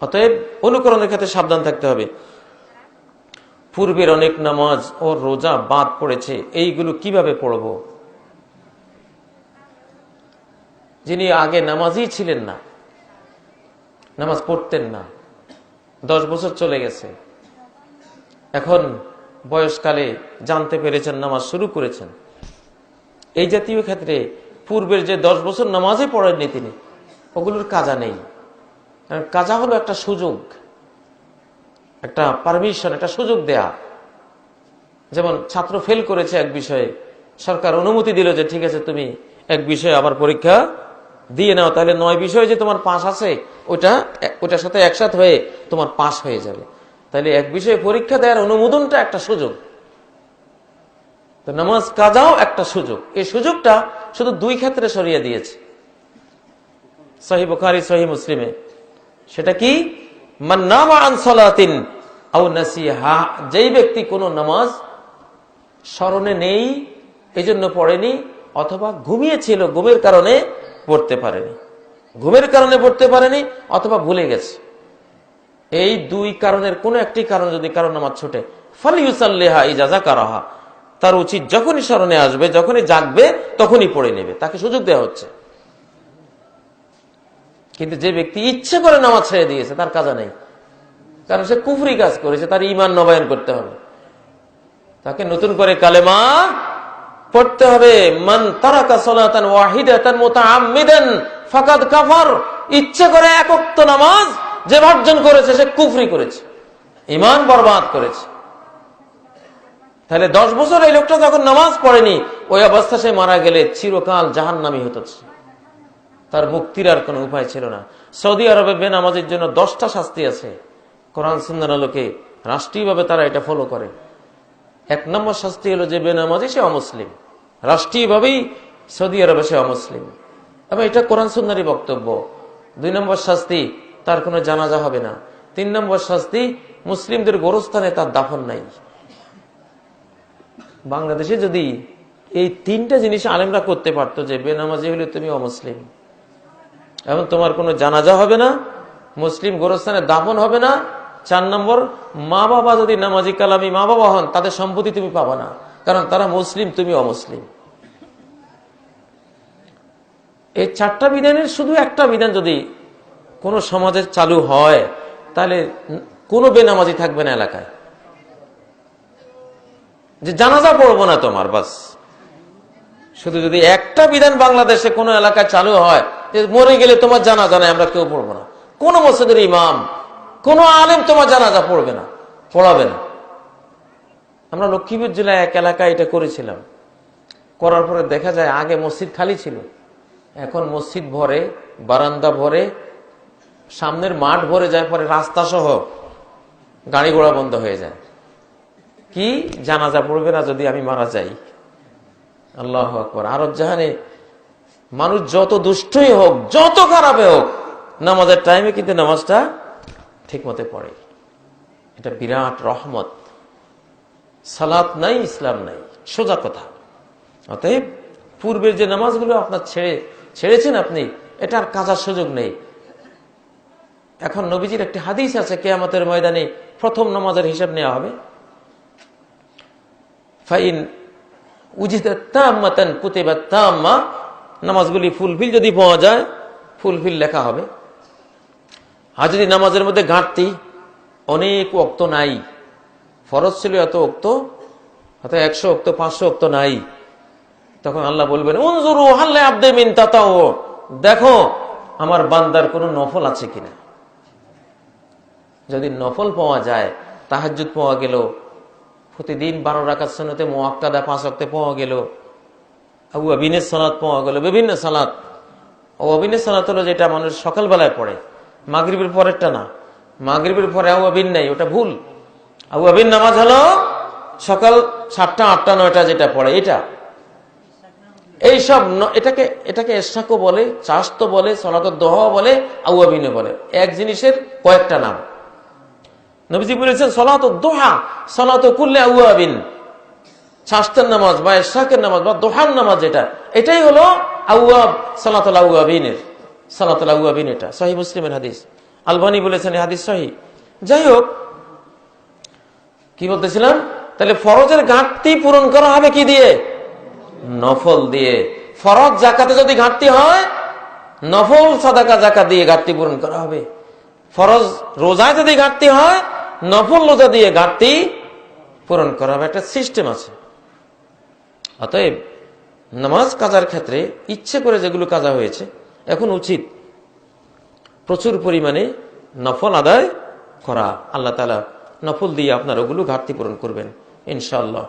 অতএব অনুকরণের ক্ষেত্রে সাবধান থাকতে হবে। পূর্বের অনেক নামাজ ও রোজা বাদ পড়েছে, এইগুলো কীভাবে পড়ব? যিনি আগে নামাজই ছিলেন না, নামাজ পড়তেন না, দশ বছর চলে গেছে। এখন বয়সকালে জানতে পেরেছেন, নামাজ শুরু করেছেন। এই জাতীয় ক্ষেত্রে পূর্বের যে দশ বছর নামাজে পড়েননি তিনি, ওগুলোর কাজা নেই। কাজা হলো একটা সুযোগ, একটা পারমিশন একটা সুযোগ দেয়া। যেমন ছাত্র ফেল করেছে এক বিষয়ে, সরকার অনুমতি দিল যে ঠিক আছে, তুমি এক বিষয়ে আবার পরীক্ষা দিয়ে নাও, তাহলে নয় বিষয়ে যে তোমার পাশ আছে ওটা ওটার সাথে একসাথ হয়ে তোমার পাশ হয়ে যাবে। তাহলে এক বিষয়ে পরীক্ষা দেওয়ার অনুমোদনটা একটা সুযোগ। তো নামাজ কাজাও একটা সুযোগ। এই সুযোগটা শুধু দুই ক্ষেত্রে সরিয়ে দিয়েছে। সহি বুখারি, সহি মুসলিমে। সেটা কি? যেই ব্যক্তি কোনো নামাজ স্মরণে নেই, এজন্য পড়েনি, অথবা ঘুমিয়েছিল ঘুমের কারণে পড়তে পারেনি। ঘুমের কারণে পড়তে পারেনি, অথবা ভুলে গেছে। এই দুই কারণের কোন একটি কারণ যদি কারণ নামাজ ছোটে, ফালিউসাল্লেহা ইজাজা কারাহা তার উচিত যখনই স্মরণে আসবে, যখনই জাগবে, তখনই পড়ে নেবে। তাকে সুযোগ দেওয়া হচ্ছে। কিন্তু যে ব্যক্তি ইচ্ছে করে নামাজ ছেড়ে দিয়েছে, তার কাজা নেই। কারণ সে কুফরি কাজ করেছে তার ইমান নবায়ন করতে হবে। তাকে নতুন করে কালেমা পড়তে হবে। মান তারাকা ফাকাদ কাফার। ইচ্ছে করে একক্ত নামাজ যে বর্জন করেছে, সে কুফরি করেছে। ইমান বরবাদ করেছে। তাহলে দশ বছর এই লোকটা যখন নামাজ পড়েনি, ওই অবস্থা সে মারা গেলে চিরকাল জাহান্নামি হতো তার মুক্তির আর কোনো উপায় ছিল না। সৌদি আরবে বেনামাজের জন্য দশটা শাস্তি আছে। কোরআন সুন্দর আলোকে রাষ্ট্রীয়ভাবে তারা এটা ফলো করে। এক নম্বর শাস্তি হলো যে বেনামাজি সে অমুসলিম। রাষ্ট্রীয়ভাবেই সৌদি আরবে সে অমুসলিম। এবং এটা কোরআন সুন্দরী বক্তব্য। দুই নম্বর শাস্তি, তার কোনো জানাজা হবে না। তিন নম্বর শাস্তি, মুসলিমদের গোরস্থানে তার দাফন নাই। বাংলাদেশে যদি এই তিনটা জিনিস আলেমরা করতে পারতো যে বেনামাজি হলে তুমি অমুসলিম এবং তোমার কোনো জানাজা হবে না, মুসলিম গোরস্থানে দাফন হবে না, চার নম্বর মা বাবা যদি নামাজি কালামি মা বাবা হন, তাদের সম্পত্তি তুমি পাবা না, কারণ তারা মুসলিম, তুমি অমুসলিম। এই চারটা বিধানের শুধু একটা বিধান যদি কোন সমাজের চালু হয়, তাহলে কোনো বেনামাজি থাকবে না এলাকায়। যে জানাজা পড়ব না তোমার, বাস। শুধু যদি একটা বিধান বাংলাদেশে কোন এলাকায় চালু হয় যে মরে গেলে তোমার জানা জানায় আমরা কেউ পড়ব না। কোন মসজিদের ইমাম, কোন আলেম তোমার জানাজা পড়বে না, পড়াবে না। আমরা লক্ষ্মীপুর জেলায় এক এলাকায় এটা করেছিলাম। করার পরে দেখা যায় আগে মসজিদ খালি ছিল। এখন মসজিদ ভরে, বারান্দা ভরে, সামনের মাঠ ভরে যায়, পরে রাস্তা সহ গাড়ি ঘোড়া বন্ধ হয়ে যায়। কি? জানাজা পড়বে না যদি আমি মারা যাই। আল্লাহ আকবর। আরব জাহানে মানুষ যত দুষ্টই হোক, যত খারাপে হোক, নামাজের টাইমে কিন্তু নামাজটা ঠিক মতে পড়ে। এটা বিরাট রহমত। সালাত নাই, ইসলাম নাই, সোজা কথা। অতএব পূর্বের যে নামাজগুলো আপনার ছেড়ে, ছেড়েছেন আপনি, এটার কাজার সুযোগ নেই। এখন নবীজির একটি হাদিস আছে, কেয়ামতের ময়দানে প্রথম নামাজের হিসাব নেওয়া হবে। ফাইন উজিদান কুতেবা তাম্মা নামাজগুলি ফুলফিল যদি পাওয়া যায়, ফুলফিল লেখা হবে। আর যদি নামাজের মধ্যে ঘাটতি অনেক অক্ত নাই। ফরজ ছিল এত অক্ত হয়তো একশো অক্ত পাঁচশো অক্ত নাই। তখন আল্লাহ বলবেন আব্দে মিন তাতাও দেখো, আমার বান্দার কোনো নফল আছে কিনা? যদি নফল পাওয়া যায় তাহাজুদ পাওয়া গেল, প্রতিদিন বারো রাখার সনতে মোয়াক্কাদা পাঁচ অক্তে পাওয়া গেল আবু আবিনের সালাত পাওয়া গেল, বিভিন্ন সালাত। ও আবিনের সালাত হলো যেটা মানুষ সকালবেলায় পড়ে, মাগরীবের পরেরটা না। মাগরীবের পরে আবু আবিন নাই, ওটা ভুল। আবু আবিন নামাজ হলো সকাল সাতটা, আটটা, নয়টা যেটা পড়ে, এটা। এইসব এটাকে এটাকে এসাকো বলে চাস্ত বলে সনাত দহ বলে, আবু আবিনে বলে। এক জিনিসের কয়েকটা নাম। নবীজি বলেছেন সলাত দোহা সনাত সলাত কুল্লে আউয়াবিন শাস্তের নামাজ বা এশাকের নামাজ বা দোহার নামাজ যেটা এটাই হলো আউয়াব, সালাতুল আউয়াবিনের, সালাতুল আউয়াবিন এটা। সহি মুসলিমের হাদিস। আলবানি বলেছেন হাদিস সহি। যাই হোক, কি বলতেছিলাম? তাহলে ফরজের ঘাটতি পূরণ করা হবে কি দিয়ে? নফল দিয়ে। ফরজ জাকাতে যদি ঘাটতি হয়, নফল সাদাকা জাকা দিয়ে ঘাটতি পূরণ করা হবে। ফরজ রোজায় যদি ঘাটতি হয়, নফল রোজা দিয়ে ঘাটতি পূরণ করা হবে। একটা সিস্টেম আছে। অতএব নামাজ কাজার ক্ষেত্রে ইচ্ছে করে যেগুলো কাজা হয়েছে, এখন উচিত প্রচুর পরিমাণে নফল আদায় করা। আল্লাহ তালা নফল দিয়ে আপনার ওগুলো ঘাটতি পূরণ করবেন ইনশাল্লাহ